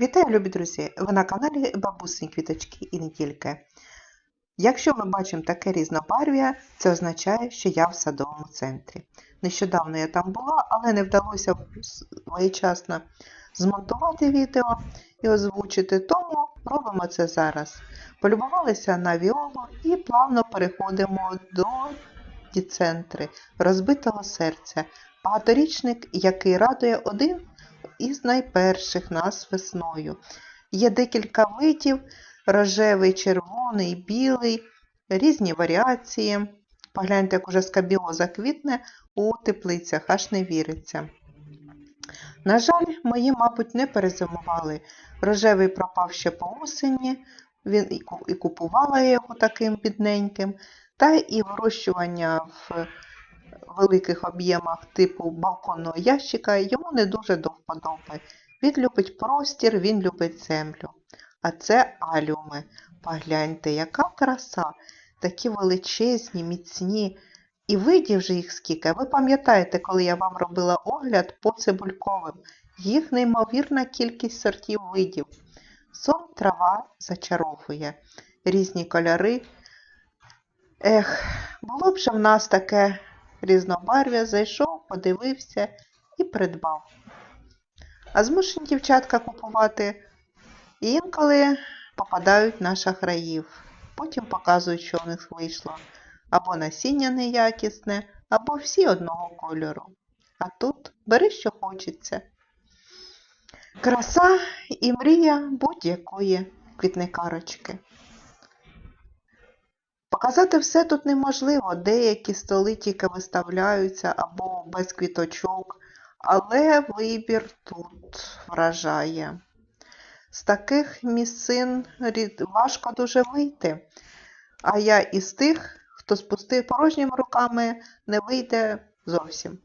Вітаю, любі друзі! Ви на каналі Бабусині Квіточки і не тільки. Якщо ми бачимо таке різнобарв'я, це означає, що я в садовому центрі. Нещодавно я там була, але не вдалося своєчасно змонтувати відео і озвучити, тому робимо це зараз. Полюбувалися на віолу і плавно переходимо до діцентри розбитого серця. Багаторічник, який радує один із найперших нас весною. Є декілька видів: рожевий, червоний, білий, різні варіації. Погляньте, як уже скабіоза квітне у теплицях, аж не віриться. На жаль, мої, мабуть, не перезимували. Рожевий пропав ще по осені, він і купувала його таким бідненьким, та і вирощування в великих об'ємах типу балконного ящика йому не дуже до вподоби. Він любить простір, він любить землю. А це алюми. Погляньте, яка краса! Такі величезні, міцні. І видів же їх скільки. Ви пам'ятаєте, коли я вам робила огляд по цибульковим. Їх неймовірна кількість сортів видів. Сон трава зачаровує. Різні кольори. Ех, було б же в нас таке різнобарв'я, зайшов, подивився і придбав. А змушені дівчатка купувати і інколи попадають на шахраїв. Потім показують, що в них вийшло. Або насіння неякісне, або всі одного кольору. А тут бери, що хочеться. Краса і мрія будь-якої квітникарочки. Показати все тут неможливо, деякі столи тільки виставляються або без квіточок, але вибір тут вражає. З таких місцин важко дуже вийти, а я із тих, хто з пусти порожніми руками не вийде зовсім.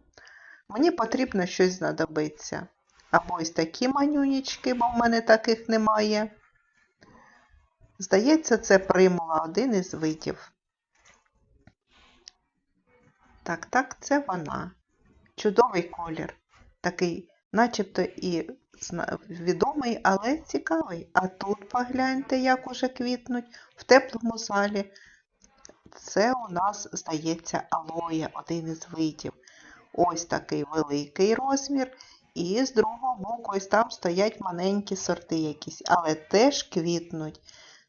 Мені потрібно щось знадобиться. Або ось такі манюнічки, бо в мене таких немає. Здається, це примула один із видів. Так, так, це вона. Чудовий колір. Такий, начебто і відомий, але цікавий. А тут погляньте, як уже квітнуть в теплому залі. Це у нас, здається, алоє, один із видів. Ось такий великий розмір. І з другого боку, ось там стоять маленькі сорти якісь, але теж квітнуть.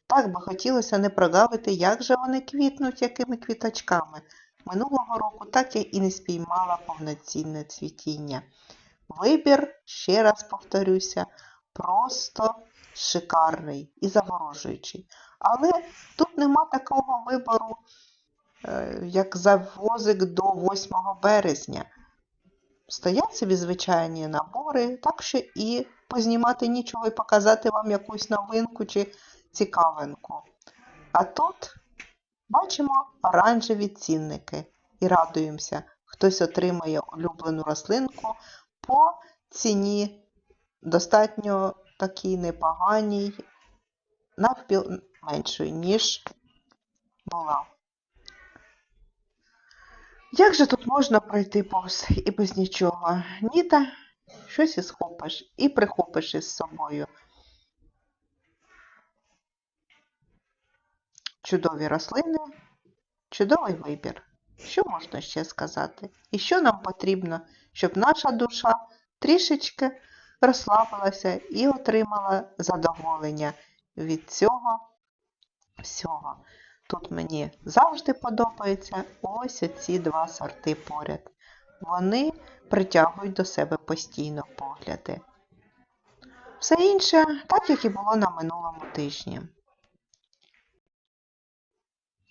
Так би хотілося не прогавити, як же вони квітнуть, якими квіточками. Минулого року так я і не спіймала повноцінне цвітіння. Вибір, ще раз повторюся, просто шикарний і заворожуючий. Але тут нема такого вибору, е, як завозик до 8 березня. Стоять собі звичайні набори, так що і познімати нічого і показати вам якусь новинку чи цікавинку. А тут бачимо оранжеві цінники і радуємося, хтось отримає улюблену рослинку по ціні достатньо такій непоганій, навпіл меншої, ніж була. Як же тут можна пройти повз і без нічого? Ніта щось і схопиш, і прихопиш із собою. Чудові рослини, чудовий вибір. Що можна ще сказати? І що нам потрібно, щоб наша душа трішечки розслабилася і отримала задоволення від цього всього. Тут мені завжди подобаються ось ці два сорти поряд. Вони притягують до себе постійно погляди. Все інше, так як і було на минулому тижні.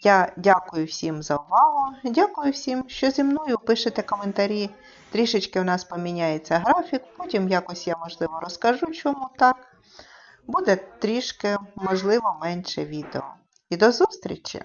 Я дякую всім за увагу. Дякую всім, що зі мною пишете коментарі. Трішечки у нас поміняється графік, потім якось я, можливо, розкажу, чому так. Буде трішки, можливо, менше відео. І до зустрічі!